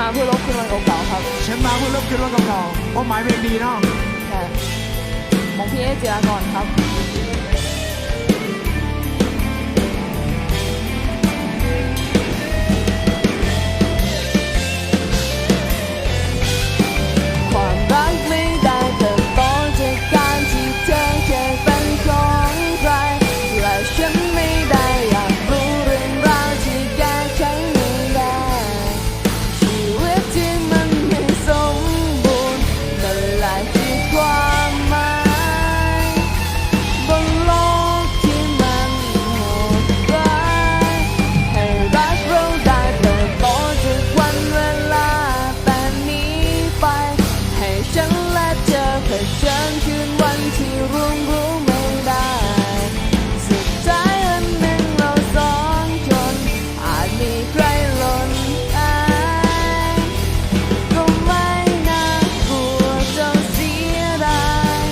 มาเพื่อลบคืนวันเก่าๆครับฉันมาเพื่อลบคืนวันเก่าๆความหมายเพลงดีเนาะใช่ของพี่เอเจียก่อนครับ มีใครหล่นอายก็ไม่น่ากลัวจนเสียดาย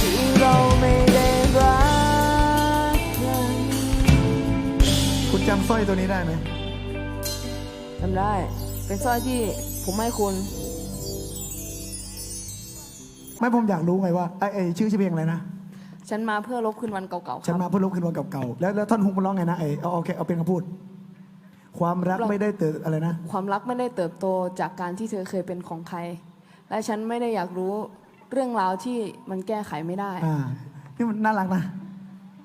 ที่เราไม่ได้รักกันคุณจำสร้อยตัวนี้ได้ไหมจำได้ เป็นสร้อยที่ผมให้คุณ ไม่ผมอยากรู้ไงว่าไอ้ไอ้ชื่อชื่อเพลงอะไรนะ ฉันมาเพื่อลบคืนวันเก่าๆคฉันรับ มาเพื่อลบคืนวันเก่าๆแล้วแล้วท่อนฮุกมันร้องไงนะไอ้เอาเอาแค่เอาเป็นคำพูด ความรักไม่ได้เติบอะไรนะ ความรักไม่ได้เติบโตจากการที่เธอเคยเป็นของใคร และฉันไม่ได้อยากรู้เรื่องราวที่มันแก้ไขไม่ได้ อ่า นี่มันน่ารักนะ